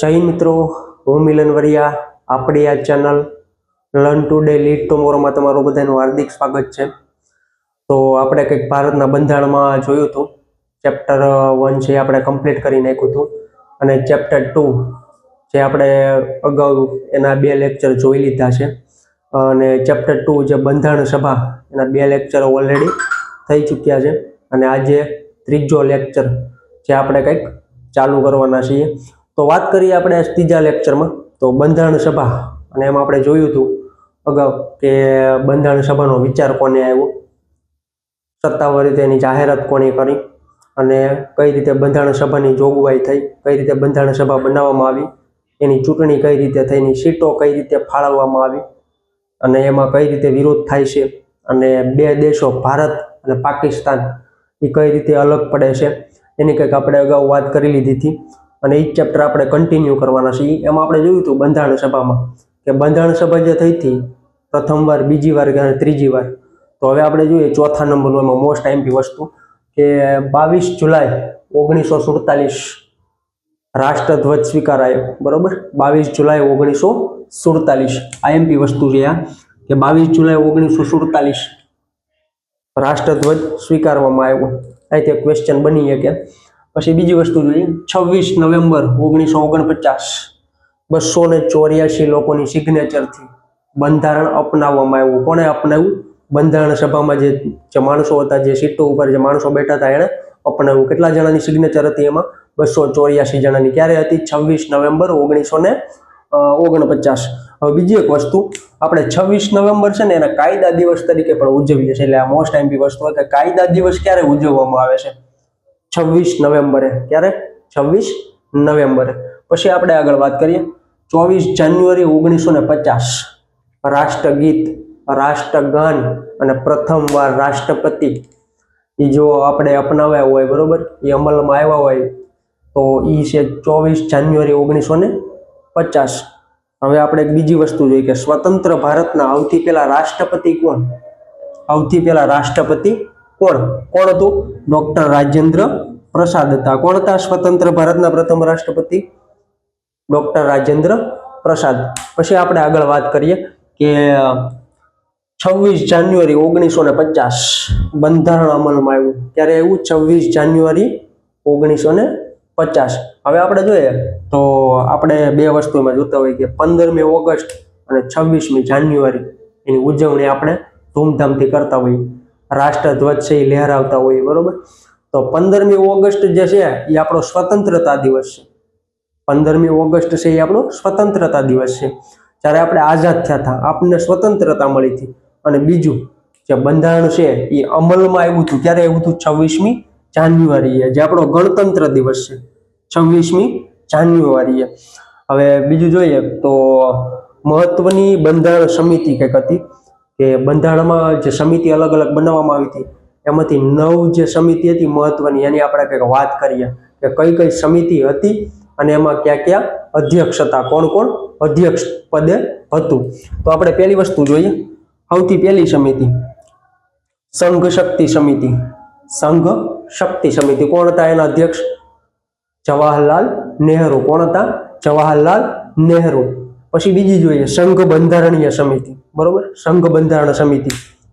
જય મિત્રો, હું મિલન વરિયા, આપણી આ ચેનલ લર્ન ટુડે, લીડ ટુમોરોમાં તમારું બધાનું હાર્દિક સ્વાગત છે. તો આપણે કંઈક ભારતના બંધારણમાં જોયું હતું. ચેપ્ટર વન છે આપણે કમ્પ્લીટ કરી નાખ્યું હતું. અને ચેપ્ટર ટુ જે આપણે અગાઉ એના બે લેક્ચર જોઈ લીધા છે. અને ચેપ્ટર ટુ જે બંધારણ સભા, એના બે લેક્ચર ઓલરેડી થઈ ચૂક્યા છે. અને આજે ત્રીજો લેક્ચર જે આપણે કંઈક ચાલુ કરવાના છીએ. તો વાત કરીએ આપણે ત્રીજા લેક્ચરમાં તો બંધારણ સભા. અને એમાં આપણે જોયું હતું અગાઉ કે બંધારણ સભાનો વિચાર કોને આવ્યો? સત્તાવાર રીતે એની જાહેરાત કોની કરી? અને કઈ રીતે બંધારણ સભાની જોગવાઈ થઈ? કઈ રીતે બંધારણ સભા બનાવવામાં આવી? એની ચૂંટણી કઈ રીતે થઈ? એની સીટો કઈ રીતે ફાળવવામાં આવી? અને એમાં કઈ રીતે વિરોધ થાય છે? અને બે દેશો, ભારત અને પાકિસ્તાન એ કઈ રીતે અલગ પડે છે? એની કંઈક આપણે અગાઉ વાત કરી લીધી હતી. અને એ ચેપ્ટર આપણે કન્ટિન્યુ કરવાના છે એમાં આપણે જોયું હતું બંધારણ સભામાં કે બંધારણ સભા જે થઈ હતી, પ્રથમ વાર, બીજી વાર કે ત્રીજી વાર. તો હવે આપણે જોઈએ ચોથા નંબરનું એમાં મોસ્ટ એમપી વસ્તુ કે બાવીસ જુલાઈ ઓગણીસો સુડતાલીસ રાષ્ટ્રધ્વજ સ્વીકારાયો બરોબર? બાવીસ જુલાઈ ઓગણીસો સુડતાલીસ. આ એમપી વસ્તુ છે આ. કે બાવીસ જુલાઈ ઓગણીસો સુડતાલીસ રાષ્ટ્રધ્વજ સ્વીકારવામાં આવ્યો. અહીંથી ક્વેશ્ચન બની શકે. પછી બીજી વસ્તુ જોઈએ. છવ્વીસ નવેમ્બર ઓગણીસો ઓગણપચાસ બસો ને ચોર્યાસી લોકોની સિગ્નેચરથી બંધારણ અપનાવવામાં આવ્યું. કોણે અપનાવ્યું? બંધારણ સભામાં જે જે માણસો હતા, જે સીટો ઉપર જે માણસો બેઠા હતા, એણે અપનાવ્યું. કેટલા જણાની સિગ્નેચર હતી એમાં? બસો ચોર્યાસી જણાની. ક્યારે હતી? છવ્વીસ નવેમ્બર ઓગણીસો ને ઓગણપચાસ. હવે બીજી એક વસ્તુ. આપણે છવ્વીસ નવેમ્બર છે ને, એના કાયદા દિવસ તરીકે પણ ઉજવીએ છીએ. એટલે આ મોસ્ટ એમ્પી વસ્તુ કે કાયદા દિવસ ક્યારે ઉજવવામાં આવે છે? છવ્વીસ નવેમ્બરે. ક્યારે? છવ્વીસ નવેમ્બરે. પછી આપણે આગળ વાત કરીએ. ચોવીસ જાન્યુઆરી ઓગણીસો ને પચાસ. રાષ્ટ્રગીત, રાષ્ટ્રગાન અને પ્રથમવાર રાષ્ટ્રપતિ. એ જો આપણે અપનાવ્યા હોય, બરોબર? એ અમલમાં આવ્યા હોય, તો એ છે ચોવીસ જાન્યુઆરી ઓગણીસો ને પચાસ. હવે આપણે એક બીજી વસ્તુ જોઈએ કે સ્વતંત્ર ભારતના સૌથી પહેલા રાષ્ટ્રપતિ કોણ? સૌથી પહેલા રાષ્ટ્રપતિ કોણ? કોણ હતું? ડોક્ટર રાજેન્દ્ર પ્રસાદ હતા. કોણ હતા? સ્વતંત્ર ભારતના પ્રથમ રાષ્ટ્રપતિ? ડોક્ટર રાજેન્દ્ર પ્રસાદ. પછી આપણે આગળ વાત કરીએ કે છવ્વીસ જાન્યુઆરી ઓગણીસો ને પચાસ બંધારણ અમલમાં આવ્યું. ત્યારે એવું છવ્વીસ જાન્યુઆરી ઓગણીસો ને પચાસ. હવે આપણે જોઈએ તો આપણે બે વસ્તુમાં જોતા હોય કે પંદરમી ઓગસ્ટ અને છવ્વીસમી જાન્યુઆરી એની ઉજવણી આપણે ધૂમધામથી કરતા હોઈએ. રાષ્ટ્રધ્વજ છે એ લહેરાવતા હોઈએ બરોબર? તો પંદરમી ઓગસ્ટ જે છે, એ આપણો સ્વતંત્રતા દિવસ છે. પંદરમી ઓગસ્ટ છે, એ આપણો સ્વતંત્રતા દિવસ છે. જ્યારે આપણે આઝાદ થયા હતા આપણને સ્વતંત્રતા મળી હતી. અને બીજું, જે બંધારણ છે, એ અમલમાં આવ્યું હતું. ક્યારે આવ્યું હતું? છવ્વીસમી જાન્યુઆરીએ, જે આપણો ગણતંત્ર દિવસ છે. છવ્વીસમી જાન્યુઆરીએ. હવે બીજું જોઈએ તો મહત્વની બંધારણ સમિતિ કંઈક હતી? કે બંધારણમાં જે સમિતિ અલગ અલગ બનાવવામાં આવી હતી, એમાંથી નવ જે સમિતિ હતી મહત્વની, એની આપણે કંઈક વાત કરીએ. કે કઈ કઈ સમિતિ હતી અને એમાં ક્યાં ક્યાં અધ્યક્ષ હતા, કોણ કોણ અધ્યક્ષ પદે હતું. તો આપણે પહેલી વસ્તુ જોઈએ. સૌથી પહેલી સમિતિ, સંઘ શક્તિ સમિતિ. સંઘ શક્તિ સમિતિ. કોણ હતા એના અધ્યક્ષ? જવાહરલાલ નહેરુ. કોણ હતા? જવાહરલાલ નહેરુ. પછી બીજી જોઈએ સંઘ બંધારણીય સમિતિ. બરોબર? સંઘ બંધારણ સમિતિ.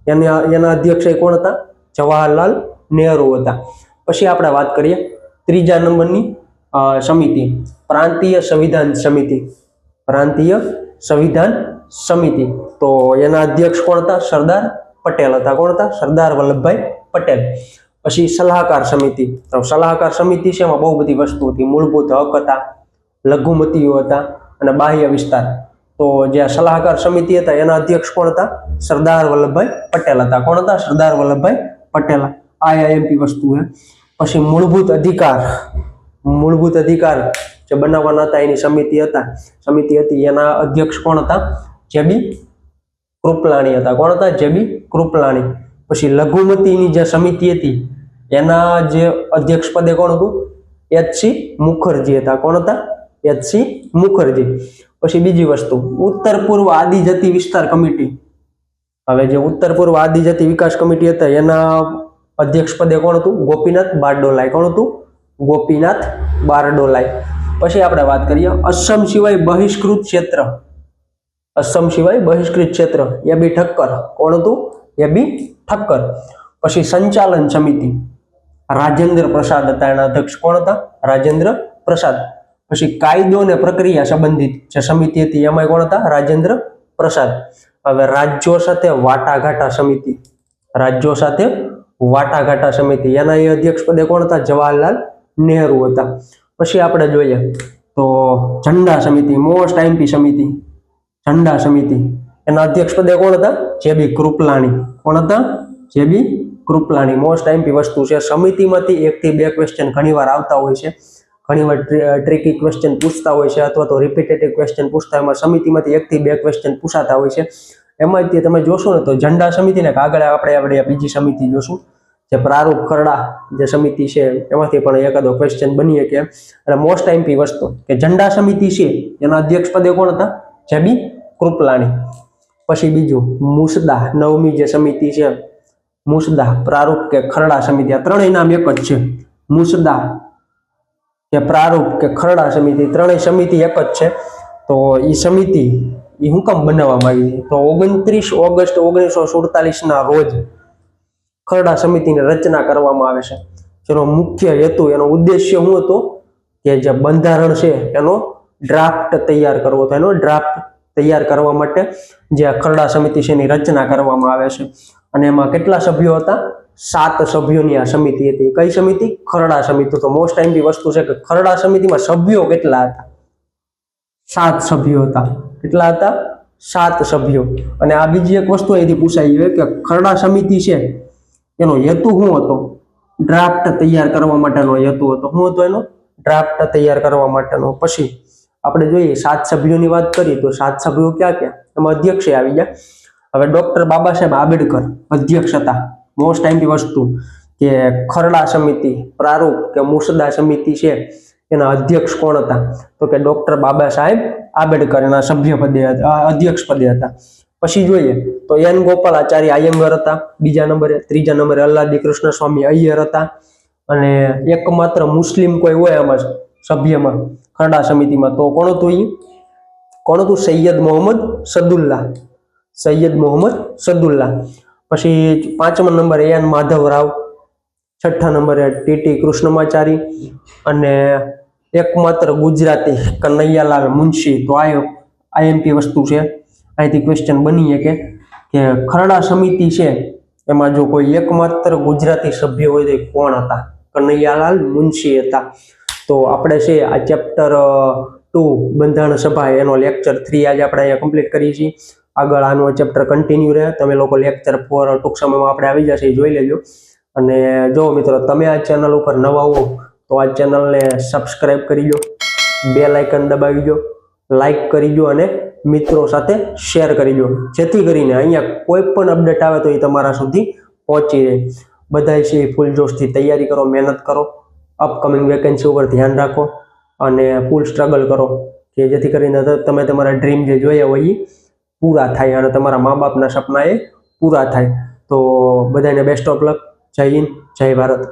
એના એના અધ્યક્ષ એ કોણ હતા? જવાહરલાલ નહેરુ હતા. પછી આપણે વાત કરીએ ત્રીજા નંબરની સમિતિ. પ્રાંતીય સંવિધાન સમિતિ. પ્રાંતીય સંવિધાન સમિતિ. તો એના અધ્યક્ષ કોણ હતા? સરદાર પટેલ હતા. કોણ હતા? સરદાર વલ્લભભાઈ પટેલ. પછી સલાહકાર સમિતિ. તો સલાહકાર સમિતિ છે એમાં બહુ બધી વસ્તુ હતી મૂળભૂત હક હતા, લઘુમતીઓ હતા અને બાહ્ય વિસ્તાર. તો જે સલાહકાર સમિતિ હતા, એના અધ્યક્ષ કોણ હતા? સરદાર વલ્લભભાઈ પટેલ હતા. કોણ હતા? સરદાર વલ્લભભાઈ પટેલ. આઈઆઈએમપી આઈએમપી વસ્તુ છે પછી મૂળભૂત અધિકાર મૂળભૂત અધિકાર જે બનાવવાના હતા, એની સમિતિ હતા. સમિતિ હતી, એના અધ્યક્ષ કોણ હતા? જેબી કૃપલાણી હતા. કોણ હતા? જેબી કૃપલાણી. પછી લઘુમતીની જે સમિતિ હતી, એના જે અધ્યક્ષ પદે કોણ હતું? એચ સી મુખર્જી હતા. કોણ હતા? H C Mukherjee. પછી બીજી વસ્તુ, ઉત્તર પૂર્વ આદિજાતિ વિસ્તાર કમિટી. હવે જે ઉત્તર પૂર્વ આદિજાતિ વિકાસ કમિટી હતા, એના અધ્યક્ષ પદે કોણ હતું? ગોપીનાથ બારડોલાય કોણ હતું? ગોપીનાથ બારડોલાય પછી આપણે વાત કરીએ, અસમ સિવાય બહિષ્કૃત ક્ષેત્ર. અસમ સિવાય બહિષ્કૃત ક્ષેત્ર. એ બી ઠક્કર. કોણ હતું? એ બી ઠક્કર. પછી સંચાલન સમિતિ. રાજેન્દ્ર પ્રસાદ હતા, એના અધ્યક્ષ કોણ હતા? રાજેન્દ્ર પ્રસાદ. પછી કાયદો અને પ્રક્રિયા સંબંધિત જે સમિતિ હતી એમાં કોણ હતા? રાજેન્દ્ર પ્રસાદ. હવે રાજ્યો સાથે વાટાઘાટા સમિતિ. રાજ્યો સાથે વાટાઘાટા સમિતિ. એના એ અધ્યક્ષ પદે કોણ હતા? જવાહરલાલ નહેરુ હતા. પછી આપણે જોઈએ તો ઝંડા સમિતિ મોસ્ટ આઈમ્પી સમિતિ, ઝંડા સમિતિ. એના અધ્યક્ષ પદે કોણ હતા? જે બી કૃપલાણી. કોણ હતા? જે બી કૃપલાણી. મોસ્ટ આઈમ્પી વસ્તુ છે. સમિતિમાંથી એકથી બે ક્વેશ્ચન ઘણીવાર આવતા હોય છે. ઘણીવાર ટ્રિકી ક્વેશ્ચન પૂછતા હોય છે અથવા તો રિપીટેટિવ ક્વેશ્ચન પૂછતા એમાં સમિતિમાંથી એકથી બે ક્વેશ્ચન પૂછાતા હોય છે. એમાં તે તમે જોશો ને તો ઝંડા સમિતિને આગળ આપણે આપણે બીજી સમિતિ જોશું. જે પ્રારૂપ ખરડા જે સમિતિ છે, એમાંથી પણ એકાદો ક્વેશ્ચન બની શકે અને મોસ્ટ આઈમ્પી વસ્તુ કે ઝંડા સમિતિ છે, એના અધ્યક્ષ પદે કોણ હતા? જે બી કૃપલાણી. પછી બીજું, મુસદા નવમી જે સમિતિ છે, મુસદા પ્રારૂપ કે ખરડા સમિતિ, આ ત્રણેય નામ એક જ છે. મુસદા કે પ્રારૂપ કે ખરડા સમિતિ, ત્રણેય સમિતિ એક જ છે. તો એ સમિતિ એ હુકમ બનાવવામાં આવી તો ઓગણત્રીસ ઓગસ્ટ ઓગણીસો સુડતાલીસના રોજ ખરડા સમિતિની રચના કરવામાં આવે છે. જેનો મુખ્ય હેતુ, એનો ઉદ્દેશ્ય શું હતો? કે જે બંધારણ છે, એનો ડ્રાફ્ટ તૈયાર કરવો હતો. એનો ડ્રાફ્ટ તૈયાર કરવા માટે જે ખરડા સમિતિ છે, એની રચના કરવામાં આવે છે. અને એમાં કેટલા સભ્યો હતા? સાત સભ્યોની આ સમિતિ હતી. કઈ સમિતિ? ખરડા સમિતિ. તો મોસ્ટ ટાઈમની વસ્તુ છે કે ખરડા સમિતિમાં સભ્યો કેટલા હતા? સાત સભ્યો હતા. કેટલા હતા? સાત સભ્યો. અને આ બીજી એક વસ્તુ અહીંથી પૂછાઈ કે ખરડા સમિતિ છે, એનો હેતુ શું હતો? ડ્રાફ્ટ તૈયાર કરવા માટેનો હેતુ હતો. શું હતો એનો? ડ્રાફ્ટ તૈયાર કરવા માટેનો. પછી આપણે જોઈએ સાત સભ્યોની વાત કરીએ તો સાત સભ્યો ક્યાં ક્યાં? એમાં અધ્યક્ષે આવી ગયા. હવે ડોક્ટર બાબા સાહેબ આંબેડકર અધ્યક્ષ હતા. મોસ્ટ ટાઈમની વસ્તુ કે ખરડા સમિતિ, પ્રારૂપ કે મુસદા સમિતિ છે, એના અધ્યક્ષ કોણ હતા? તો કે ડોક્ટર બાબા સાહેબ આંબેડકર એના સભ્ય પદે અધ્યક્ષ પદે હતા. પછી જોઈએ, તો એન ગોપાલાચાર્ય આયંગર હતા, બીજા નંબરે, ત્રીજા નંબરે અલ્લાદી કૃષ્ણ સ્વામી અય્યર હતા, અને એકમાત્ર મુસ્લિમ કોઈ હોય આમાં સભ્યમાં, ખરડા સમિતિમાં. તો કોણ હતું એ કોણ હતું? સૈયદ મોહમ્મદ સદુલ્લા સૈયદ મોહમ્મદ સદુલ્લા પછી પાંચમન નંબર એ એન માધવરાવ, છઠ્ઠા નંબરે ટીટી કૃષ્ણમાચારી અને એકમાત્ર ગુજરાતી કનૈયાલાલ મુનશી તો આ આઈએમપી વસ્તુ છે. અહીંથી ક્વેશ્ચન બની શકે કે ખરડા સમિતિ છે, એમાં જો કોઈ એકમાત્ર ગુજરાતી સભ્ય હોય તો એ કોણ હતા? કનૈયાલાલ મુનશી હતા. તો આપણે છે આ ચેપ્ટર ટુ બંધારણ સભા એનો લેક્ચર થ્રી આજે આપણે અહીંયા કમ્પ્લીટ કરીએ છીએ. આગળ આનો ચેપ્ટર કન્ટિન્યુ રહે. તમે લોકો લેક્ચર ફોર ટૂંક સમયમાં આપણે આવી જશે, એ જોઈ લેજો. અને જો મિત્રો તમે આ ચેનલ ઉપર નવા હો, તો આ ચેનલને સબસ્ક્રાઈબ કરી લો બે લાઇકન દબાવી દો લાઇક કરી દો અને મિત્રો સાથે શેર કરી દો જેથી કરીને અહીંયા કોઈ પણ અપડેટ આવે તો એ તમારા સુધી પહોંચી રહે. બધાય છે ફૂલ જોશથી તૈયારી કરો, મહેનત કરો. અપકમિંગ વેકેન્સી ઉપર ધ્યાન રાખો અને ફૂલ સ્ટ્રગલ કરો. કે જેથી કરીને તમે તમારા ડ્રીમ જે જોયા હોય એ પૂરા થાય અને તમારા મા બાપના સપના એ પૂરા થાય. તો બધાને બેસ્ટ ઓફ લક જય હિન્દ, જય ભારત.